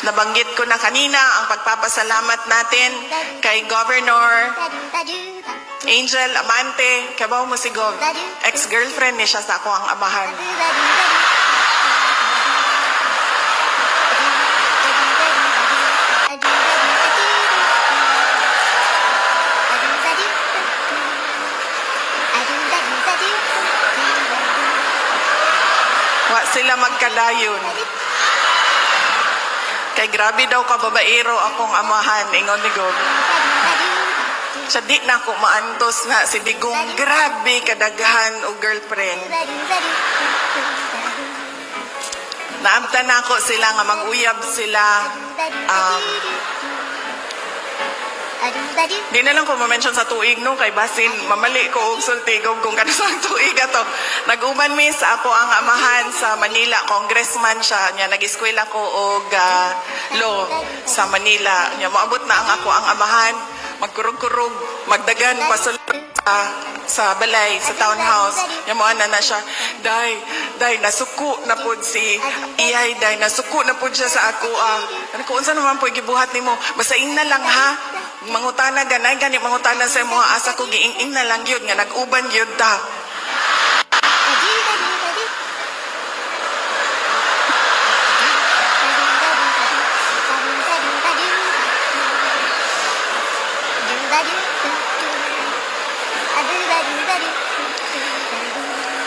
Nabanggit ko na kanina ang pagpapasalamat natin kay Governor Angel Amante. Kabaw mo si Gov. Ex-girlfriend ni siya sa ako ang amahan. Wa sila magkadayon. Kay grabe daw ka babaero akong amahan, ingon ni Gov. Sa di na ako maantos na si Digong grabe kadaghan o girlfriend. Naamta na ako sila nga mag-uyab sila. Um, di na lang ko ma-mention sa tuig no kay basin mamali ko og sultigom kung kano sa tuig ato. Nag-uman mi sa ako ang amahan sa Manila, congressman siya. Nya nag-eskwela ko og ah, law sa Manila. Nya moabot na ang ako ang amahan magkurog-kurog, magdagan pasulod sa, sa balay, sa townhouse. Nya mo na siya, day, day, nasuko na pod si iyay, day, nasuko na pod siya sa ako. Ah. Ano ko, unsa naman po gibuhat nimo? Basta ing na lang ha. Mangutana ganay gani mangutana sa mga asa ko giing-ing na lang yun nga nag-uban yun ta.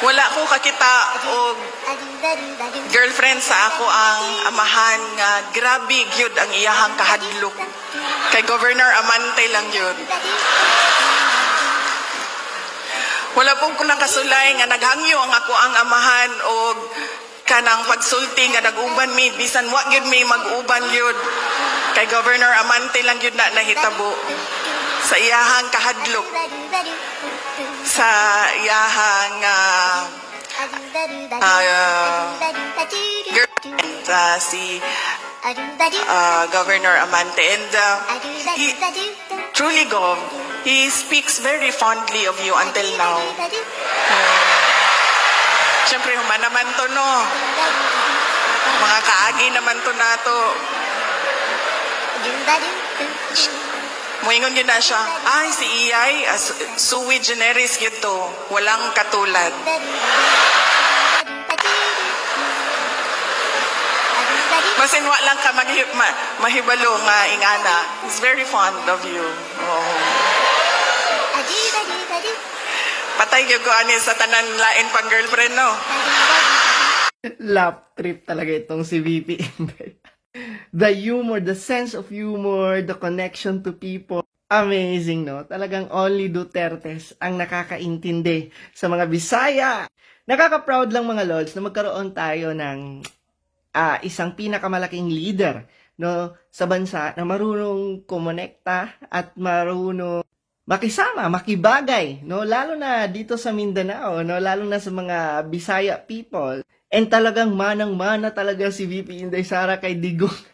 Wala ko kakita og girlfriend sa ako ang amahan nga grabe gyud ang iyahang kahadlok. Kay Governor Amante lang yun. Wala pong ko nakasulay nga naghangyo ang ako ang amahan o kanang pagsulti nga nag-uban mi bisan wa gyud mi mag-uban yun. Kay Governor Amante lang yun na nahitabo sa iyahang kahadlok sa iyahang ah, girlfriend ah, si ah, Governor Amante and ah, he, truly Gov, he speaks very fondly of you until now. Siyempre, human naman to, no? Mga kaagi naman to na to. Moingon yun na siya, ay, si Iyay, uh, sui generis yun. Walang katulad. Basin wa lang ka maghi- ma- mahibalo nga ingana. He's very fond of you. Oh. Patay gyud ani sa tanan lain pang girlfriend, no? Lap trip talaga itong si VP. the humor, the sense of humor, the connection to people. Amazing, no? Talagang only Dutertes ang nakakaintindi sa mga Bisaya. Nakaka-proud lang mga lods na magkaroon tayo ng ah, isang pinakamalaking leader no sa bansa na marunong kumonekta at marunong makisama, makibagay, no? Lalo na dito sa Mindanao, no? Lalo na sa mga Bisaya people. And talagang manang-mana talaga si VP Inday Sara kay Digong.